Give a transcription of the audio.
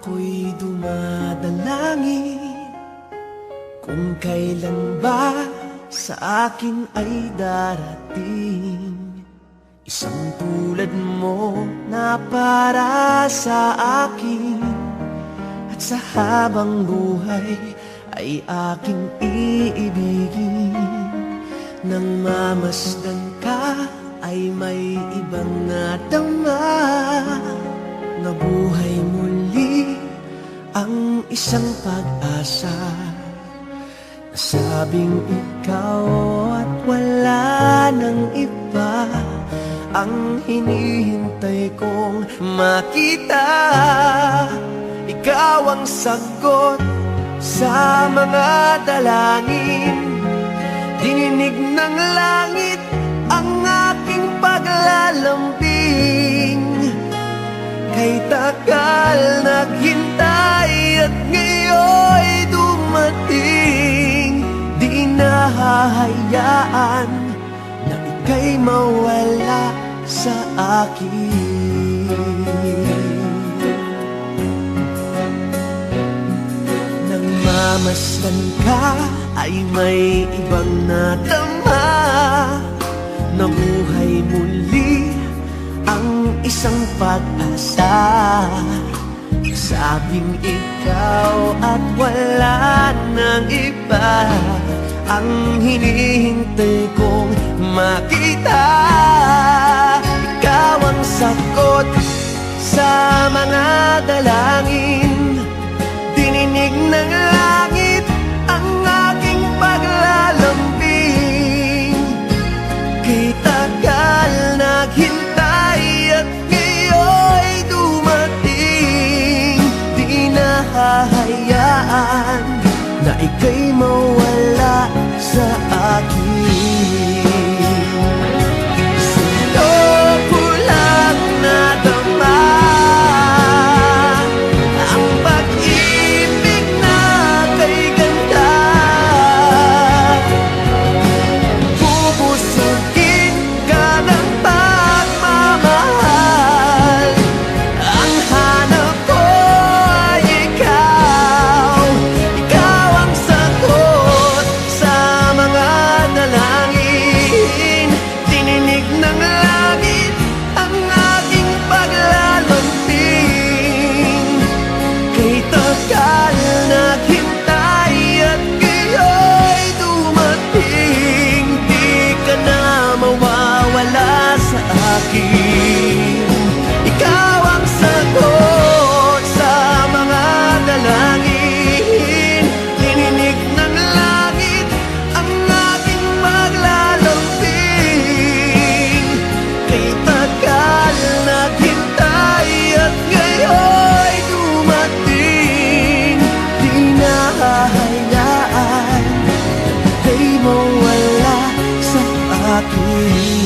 Ako'y dumadalangin. Kung kailan ba sa akin ay darating? Isang tulad mo na para sa akin. At sa habang buhay ay aking iibigin. Nang mamasdan ka ay may ibang nadama Nabuhay muli ang isang pag-asa. Nasabing ikaw at wala ng iba Ang hinihintay kong makita. Ikaw ang sagot sa mga dalangin. Dininig ng langit Kay tagal naghintay at ngayon'y dumating Di nahahayaan na ika'y mawala sa akin. Nang mamasdan ka ay may ibang nadama isang pag-asa. Sabing ikaw at wala ng iba. Ang hinihintay kong makita. Ikaw ang sagot sa mga dalangin. Dininig ng langit ang aking paglalambing. Kita ka You.